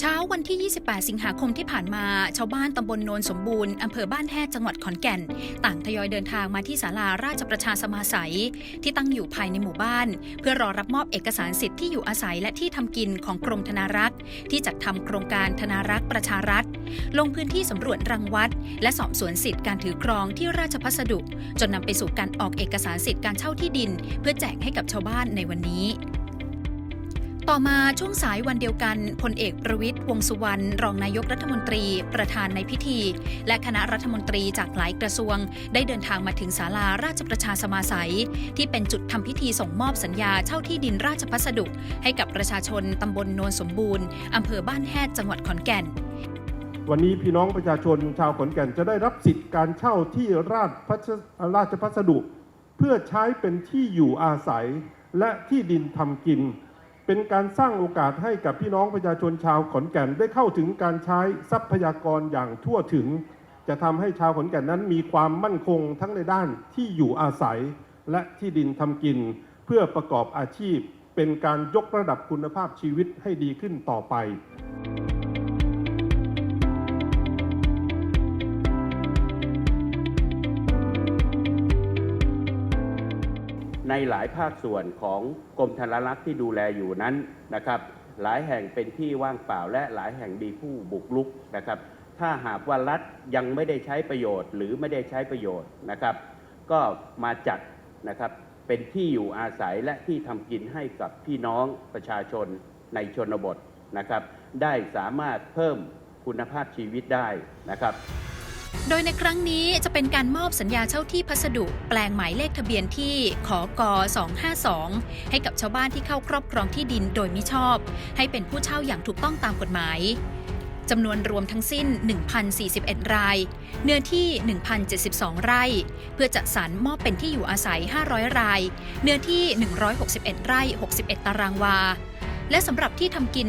เช้าวันที่ 28 สิงหาคมที่ผ่านมา ชาวบ้านตำบลโนนสมบูรณ์ อำเภอบ้านแฮดจังหวัดขอนแก่น ต่างทยอยเดินทางมาที่ศาลาราชประชาสมาสัย ที่ตั้งอยู่ภายในหมู่บ้าน เพื่อรอรับมอบเอกสารสิทธิ์ที่อยู่อาศัยและที่ทำกินของกรมธนารักษ์ที่จัดทำโครงการธนารักษ์ประชารัฐ ลงพื้นที่สำรวจรังวัด และสอบสวนสิทธิ์การถือครองที่ราชพัสดุ จนนำไปสู่การออกเอกสารสิทธิ์การเช่าที่ดิน เพื่อแจกให้กับชาวบ้านในวันนี้ ต่อมาช่วงสายวันเดียวกันพลเอกประวิตยวงสุวรรณรองนายกรัฐมนตรี ประธานในพิธี และคณะรัฐมนตรีจากหลายกระทรวง ได้เดินทางมาถึงศาลาราชประชาสมาสัย ที่เป็นจุดทำพิธีส่งมอบสัญญาเช่าที่ดินราชพัสดุ ให้กับประชาชนตำบลโนนสมบูรณ์อำเภอบ้านแฮดจังหวัดขอนแก่น วันนี้พี่น้องประชาชนชาวขอนแก่นจะได้รับสิทธิ์การเช่าที่ราชพัสราชพัสดุ เพื่อใช้เป็นที่อยู่อาศัยและที่ดินทำกิน เป็นการสร้างโอกาสให้กับพี่น้องประชาชนชาวขอนแก่นได้เข้าถึงการใช้ทรัพยากรอย่างทั่วถึง จะทำให้ชาวขอนแก่นนั้นมีความมั่นคงทั้งในด้านที่อยู่อาศัย และที่ดินทำกิน เพื่อประกอบอาชีพ เป็นการยกระดับคุณภาพชีวิตให้ดีขึ้นต่อไป หลายภาคส่วนของกรมธนรักษ์ที่ดูแลอยู่นั้นนะครับ หลายแห่งเป็นที่ว่างเปล่าและหลายแห่งมีผู้บุกรุกนะครับ ถ้าหากว่ารัฐยังไม่ได้ใช้ประโยชน์ หรือไม่ได้ใช้ประโยชน์นะครับ ก็มาจัดนะครับเป็นที่อยู่อาศัยและที่ทำกินให้กับพี่น้องประชาชนในชนบทนะครับ ได้สามารถเพิ่มคุณภาพชีวิตได้นะครับ โดยในครั้งนี้จะเป็นการมอบสัญญาเช่าที่พัสดุ แปลงหมายเลขทะเบียนที่ขอก252 ให้กับชาวบ้านที่เข้าครอบครองที่ดินโดยมิชอบ ให้เป็นผู้เช่าอย่างถูกต้องตามกฎหมายจำนวนรวมทั้งสิ้น 1,041 ราย เนื้อที่ 1,072 ไร่ เพื่อจัดสรรมอบเป็นที่อยู่อาศัย 500 ราย เนื้อที่ 161 ไร่ 61 ตารางวา และสำหรับที่ทำกิน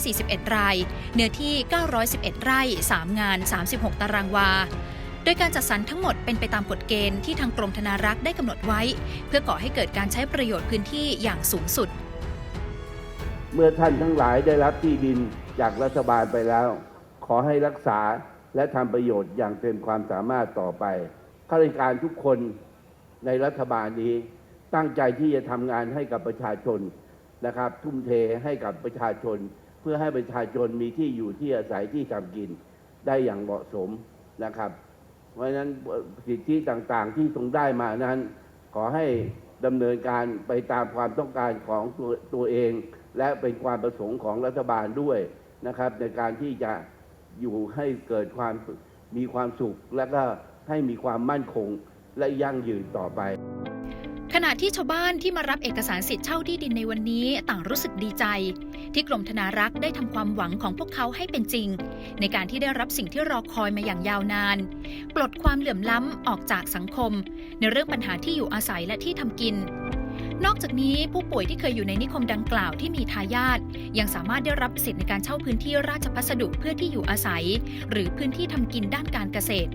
541 ราย เนื้อที่ 911 ไร่ 3 งาน 36 ตารางวา โดยการจัดสรรทั้งหมดเป็นไปตามกฎเกณฑ์ที่ทางกรมธนารักษ์ได้กำหนดไว้ เพื่อก่อให้เกิดการใช้ประโยชน์พื้นที่อย่างสูงสุด เมื่อท่านทั้งหลายได้รับที่ดินจากรัฐบาลไปแล้ว ขอให้รักษาและทำประโยชน์อย่างเต็มความสามารถต่อไปข้าราชการทุกคนในรัฐบาลนี้ตั้งใจที่จะทำงานให้กับประชาชน นะครับ ทุ่มเทให้กับประชาชน เพื่อให้ประชาชนมีที่อยู่ที่อาศัยที่ทำกินได้อย่างเหมาะสมนะครับ เพราะฉะนั้นสิทธิต่างๆที่ทรงได้มานั้น ขอให้ดำเนินการไปตามความต้องการของตัวตัวเอง และเป็นความประสงค์ของรัฐบาลด้วยนะครับ ในการที่จะอยู่ให้เกิดความมีความสุข และก็ให้มีความมั่นคงและยั่งยืนต่อไป ขณะที่ชาวบ้านที่มารับเอกสารสิทธิ์เช่าที่ดินในวันนี้ต่างรู้สึกดีใจ ที่กรมธนารักษ์ได้ทำความหวังของพวกเขาให้เป็นจริง ในการที่ได้รับสิ่งที่รอคอยมาอย่างยาวนาน ปลดความเหลื่อมล้ำออกจากสังคม ในเรื่องปัญหาที่อยู่อาศัยและที่ทำกิน นอกจากนี้ผู้ป่วยที่เคยอยู่ในนิคมดังกล่าวที่มีทายาทยังสามารถได้รับสิทธิ์ในการเช่าพื้นที่ราชพัสดุเพื่อที่อยู่อาศัย หรือพื้นที่ทำกินด้านการเกษตร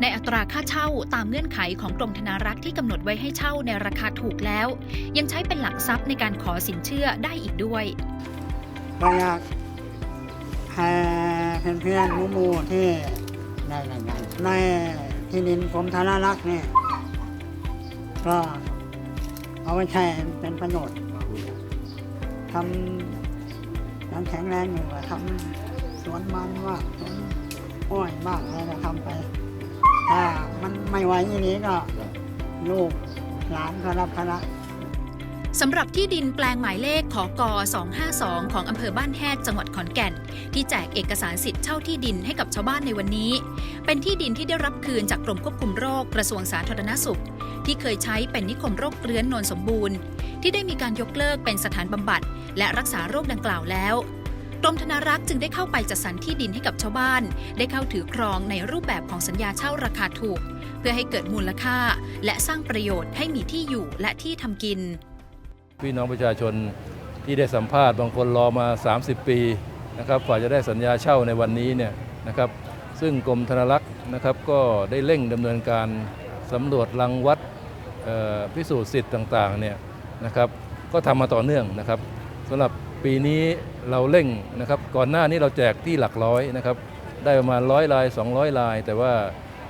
ในอัตราค่าเช่าตามเงื่อนไขของกรมธนารักษ์ที่กำหนดไว้ให้เช่าในราคาถูกแล้ว ยังใช้เป็นหลักทรัพย์ในการขอสินเชื่อได้อีกด้วยก็อยากให้เพื่อนๆมู่ๆที่ในในในในที่ดินกรมธนารักษ์เนี่ยก็เอาไปใช้เป็นประโยชน์ทำยังแข็งแรงอยู่ทำสวนมันว่าสวนอ้อยบ้างอะไรก็ทำไป ถ้ามันไม่ไหวอย่างนี้ก็ลูกหลานก็รับภาระสำหรับที่ดินแปลงหมายเลขขอก252 ของอำเภอบ้านแฮดจังหวัดขอนแก่น ที่แจกเอกสารสิทธิ์เช่าที่ดินให้กับชาวบ้านในวันนี้ เป็นที่ดินที่ได้รับคืนจากกรมควบคุมโรคกระทรวงสาธารณสุข ที่เคยใช้เป็นนิคมโรคเรื้อนนวลสมบูรณ์ ที่ได้มีการยกเลิกเป็นสถานบำบัด และรักษาโรคดังกล่าวแล้ว กรมธนารักษ์จึงได้เข้าไปจัดสรรที่ดินให้กับชาวบ้าน ได้เข้าถือครองในรูปแบบของสัญญาเช่าราคาถูก เพื่อให้เกิดมูลค่า และสร้างประโยชน์ให้มีที่อยู่และที่ทำกิน พี่น้องประชาชนที่ได้สัมภาษณ์บางคนรอมา 30 ปีนะครับกว่าจะได้สัญญาเช่าในวันนี้เนี่ยนะครับ ซึ่งกรมธนารักษ์นะครับก็ได้เร่งดำเนินการสำรวจรังวัดพิสูจน์สิทธิ์ต่างๆเนี่ยนะครับก็ทำมาต่อเนื่องนะครับ สำหรับปีนี้เราเร่งนะครับ ก่อนหน้านี้เราแจกที่หลักร้อยนะครับ ได้ประมาณร้อยลาย 200 ลาย แต่ว่า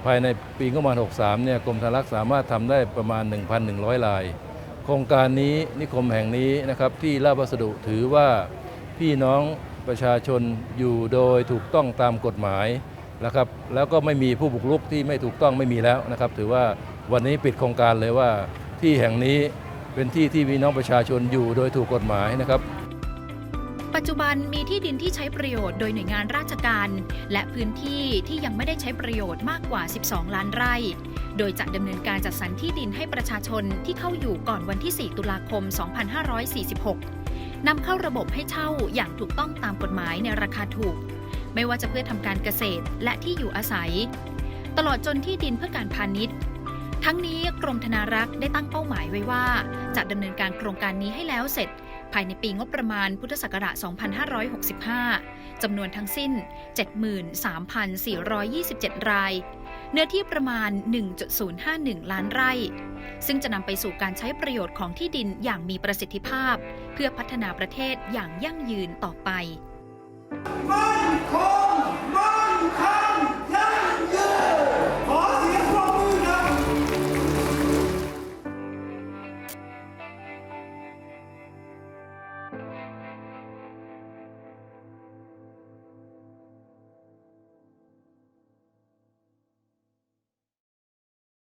ภายในปีงบประมาณ 63 เนี่ยกรมธนารักษ์สามารถทำได้ประมาณ 1,100 ลาย โครงการนี้นิคมแห่งนี้นะครับที่ราชวัสดุถือว่าพี่น้องประชาชนอยู่โดยถูกต้องตามกฎหมายนะครับ แล้วก็ไม่มีผู้บุกรุกที่ไม่ถูกต้องไม่มีแล้วนะครับ ถือว่าวันนี้ปิดโครงการเลยว่าที่แห่งนี้ เป็นที่ที่พี่น้องประชาชนอยู่โดยถูกกฎหมายนะครับ ปัจจุบันมีที่ดินที่ใช้ประโยชน์โดยหน่วยงานราชการ และพื้นที่ที่ยังไม่ได้ใช้ประโยชน์มากกว่า 12 ล้านไร่ โดยจะดำเนินการจัดสรรที่ดินให้ประชาชนที่เข้าอยู่ก่อนวันที่ 4 ตุลาคม 2546 นำเข้าระบบให้เช่าอย่างถูกต้องตามกฎหมายในราคาถูก ไม่ว่าจะเพื่อทำการเกษตรและที่อยู่อาศัย ตลอดจนที่ดินเพื่อการพาณิชย์ ทั้งนี้กรมธนารักษ์ได้ตั้งเป้าหมายไว้ว่า จะดำเนินการโครงการนี้ให้แล้วเสร็จ ภายในปีงบประมาณพุทธศักราช 2565 จำนวนทั้งสิ้น 73,427 ราย เนื้อที่ประมาณ 1.051 ล้านไร่ ซึ่งจะนำไปสู่การใช้ประโยชน์ของที่ดินอย่างมีประสิทธิภาพ เพื่อพัฒนาประเทศอย่างยั่งยืนต่อไป มั่นคง